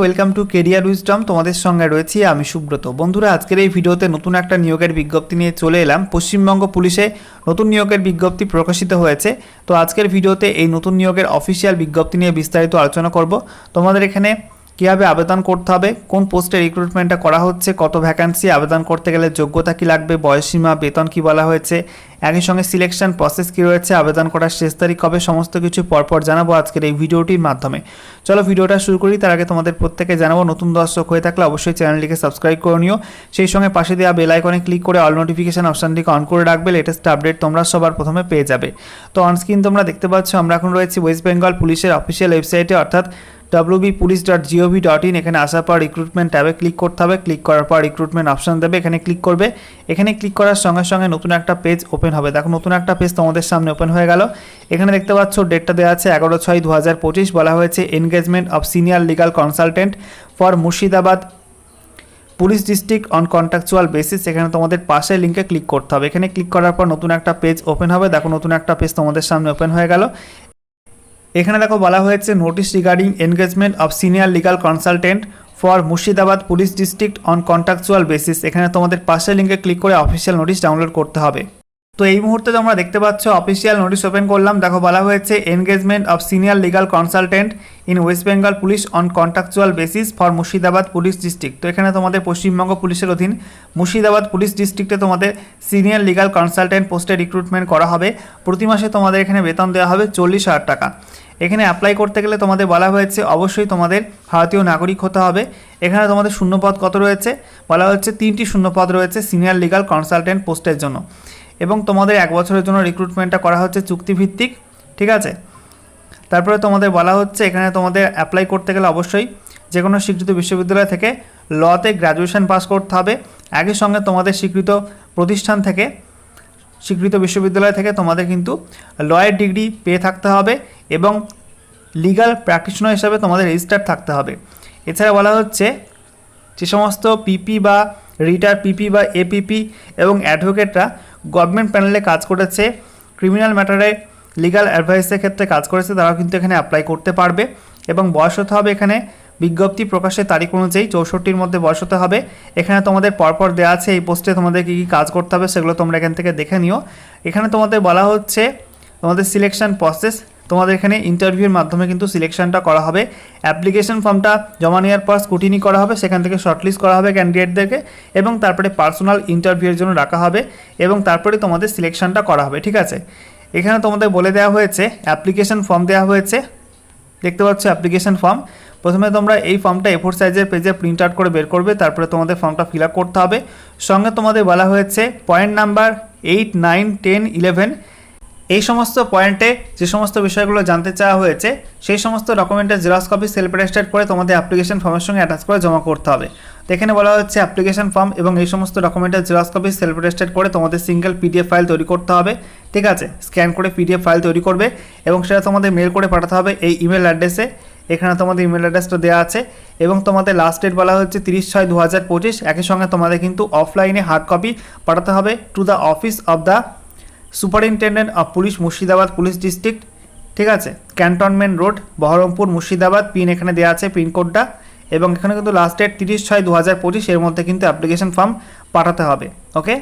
Welcome to career wisdom তোমাদের সঙ্গে রয়েছি আমি সুব্রত। বন্ধুরা, আজকের এই ভিডিওতে নতুন একটা নিয়োগের বিজ্ঞপ্তি নিয়ে চলে এলাম। পশ্চিমবঙ্গ পুলিশে নতুন নিয়োগের বিজ্ঞপ্তি প্রকাশিত হয়েছে। তো আজকের ভিডিওতে এই নতুন নিয়োগের অফিসিয়াল বিজ্ঞপ্তি নিয়ে বিস্তারিত আলোচনা করব। তোমাদের এখানে কীভাবে আবেদন করতে হবে, কোন পোস্টে রিক্রুটমেন্টটা করা হচ্ছে, কত ভ্যাকান্সি আবেদন করতে গেলে যোগ্যতা কী লাগবে বয়সসীমা বেতন কী বলা হয়েছে, একই সঙ্গে সিলেকশন প্রসেস কী রয়েছে, আবেদন করার শেষ তারিখ কবে, সমস্ত কিছু পরপর জানাব আজকের এই ভিডিওটির মাধ্যমে। চলো ভিডিওটা শুরু করি, তার আগে তোমাদের প্রত্যেকে জানাব, নতুন দর্শক হয়ে থাকলে অবশ্যই চ্যানেলটিকে সাবস্ক্রাইব করে নিও। সেই সঙ্গে পাশে দেওয়া বেল আইকনে ক্লিক করে অল নোটিফিকেশন অপশানটিকে অন করে রাখবে লেটেস্ট আপডেট তোমরা সবার প্রথমে পেয়ে যাবে। তো অনস্ক্রিন তোমরা দেখতে পাচ্ছ, আমরা এখন রয়েছি ওয়েস্ট বেঙ্গল পুলিশের অফিসিয়াল ওয়েবসাইটে অর্থাৎ WB police dot gov dot in এখানে আসার পর রিক্রুটমেন্ট ট্যাবে ক্লিক করতে হবে। ক্লিক করার পর রিক্রুটমেন্ট অপশন দেবে, এখানে ক্লিক করবে। এখানে ক্লিক করার সঙ্গে সঙ্গে নতুন একটা পেজ ওপেন হবে। দেখো, নতুন একটা পেজ তোমাদের সামনে ওপেন হয়ে গেল। এখানে দেখতে পাচ্ছ ডেটটা দেওয়া আছে এগারো ছয় দু হাজার পঁচিশ। বলা হয়েছে engagement of senior legal consultant for Murshidabad police district on contractual basis এখানে তোমাদের পাশে লিঙ্কে ক্লিক করতে হবে। এখানে ক্লিক করার পর নতুন একটা পেজ ওপেন হবে। দেখো, নতুন একটা পেজ তোমাদের সামনে ওপেন হয়ে গেল। এখানে দেখো বলা হয়েছে notice regarding engagement of senior legal consultant for Murshidabad police district on contractual basis এখানে তোমাদের পাশের লিঙ্কে ক্লিক করে অফিসিয়াল নোটিশ ডাউনলোড করতে হবে। তো এই মুহূর্তে তোমরা দেখতে পাচ্ছ অফিসিয়াল নোটিশ ওপেন করলাম। দেখো বলা হয়েছে engagement of senior legal consultant in West Bengal police on contractual basis for Murshidabad police district তো এখানে তোমাদের পশ্চিমবঙ্গ পুলিশের অধীন মুর্শিদাবাদ পুলিশ ডিস্ট্রিক্টে তোমাদের সিনিয়র লিগাল কনসালটেন্ট পোস্টে রিক্রুটমেন্ট করা হবে। প্রতি মাসে তোমাদের এখানে বেতন দেওয়া হবে চল্লিশ হাজার টাকা। এখানে অ্যাপ্লাই করতে গেলে তোমাদের বলা হয়েছে অবশ্যই তোমাদের ভারতীয় নাগরিক হতে হবে। এখানে তোমাদের শূন্যপদ কত রয়েছে? বলা হচ্ছে তিনটি শূন্যপদ রয়েছে সিনিয়র লিগাল কনসালটেন্ট পোস্টের জন্য। এবং তোমাদের এক বছরের জন্য রিক্রুটমেন্টটা করা হচ্ছে চুক্তিভিত্তিক, ঠিক আছে? তারপরে তোমাদের বলা হচ্ছে এখানে তোমাদের অ্যাপ্লাই করতে গেলে অবশ্যই যে কোনো স্বীকৃত বিশ্ববিদ্যালয় থেকে লতে গ্র্যাজুয়েশন পাস করতে হবে। একই সঙ্গে তোমাদের স্বীকৃত প্রতিষ্ঠান থেকে, স্বীকৃত বিশ্ববিদ্যালয় থেকে তোমাদের কিন্তু লয়ের ডিগ্রি পেয়ে থাকতে হবে। এবং লিগাল প্র্যাকটিশনার হিসাবে তোমাদের রেজিস্টার থাকতে হবে। এছাড়া বলা হচ্ছে যে সমস্ত পিপি বা রিটার পিপি বা এপিপি এবং অ্যাডভোকেটরা গভর্নমেন্ট প্যানেলে কাজ করেছে ক্রিমিনাল ম্যাটারে লিগাল অ্যাডভাইসের ক্ষেত্রে কাজ করেছে, তারাও কিন্তু এখানে অ্যাপ্লাই করতে পারবে এবং বয়স হতে হবে এখানে বিজ্ঞপ্তি প্রকাশের তারিখ অনুযায়ী চৌষট্টির মধ্যে বয়স হতে হবে। এখানে তোমাদের পরপর দেওয়া আছে এই পোস্টে তোমাদের কী কী কাজ করতে হবে সেগুলো তোমরা এখান থেকে দেখে নিও। এখানে তোমাদের বলা হচ্ছে তোমাদের সিলেকশন প্রসেস তোমাদের এখানে ইন্টারভিউর মাধ্যমে কিন্তু সিলেকশনটা করা হবে। অ্যাপ্লিকেশন ফর্মটা জমা নেওয়ার পর স্কুটিনি করা হবে, সেখান থেকে শর্টলিস্ট করা হবে ক্যান্ডিডেটদেরকে এবং তারপরে পার্সোনাল ইন্টারভিউয়ের জন্য রাখা হবে এবং তারপরে তোমাদের সিলেকশনটা করা হবে, ঠিক আছে? এখানে তোমাদের বলে দেওয়া হয়েছে অ্যাপ্লিকেশন ফর্ম দেওয়া হয়েছে। দেখতে পাচ্ছ অ্যাপ্লিকেশন ফর্ম প্রথমে তোমরা এই ফর্মটা এফোর সাইজের পেজে প্রিন্ট আউট করে বের করবে, তারপরে তোমাদের ফর্মটা ফিল করতে হবে। সঙ্গে তোমাদের বলা হয়েছে point number eight nine ten eleven এই সমস্ত পয়েন্টে যে সমস্ত বিষয়গুলো জানতে চাওয়া হয়েছে, সেই সমস্ত ডকুমেন্টের জেরক্স কপি সেলফ অ্যাটেস্টেড করে তোমাদের অ্যাপ্লিকেশন ফর্মের সঙ্গে অ্যাটাচ করে জমা করতে হবে। তো এখানে বলা হচ্ছে অ্যাপ্লিকেশন ফর্ম এবং এই সমস্ত ডকুমেন্টের জেরক্স কপি সেলফ অ্যাটেস্টেড করে তোমাদের সিঙ্গেল পিডিএফ ফাইল তৈরি করতে হবে। ঠিক আছে? স্ক্যান করে পিডিএফ ফাইল তৈরি করবে এবং সেটা তোমাদের মেল করে পাঠাতে হবে এই ইমেল অ্যাড্রেসে এখানে তোমাদের ইমেল অ্যাড্রেসটা দেওয়া আছে এবং তোমাদের লাস্ট ডেট বলা হচ্ছে তিরিশ ছয় দু হাজার পঁচিশ। একই সঙ্গে তোমাদের কিন্তু অফলাইনে হার্ড কপি পাঠাতে হবে to the office of the superintendent of police Murshidabad police district, ঠিক আছে? Cantonment road, Baharampur, Murshidabad, pin এখানে দেওয়া আছে পিনকোডটা এবং এখানে কিন্তু লাস্ট ডেট তিরিশ ছয় দু হাজার পঁচিশ, এর মধ্যে কিন্তু অ্যাপ্লিকেশন ফর্ম পাঠাতে হবে ওকে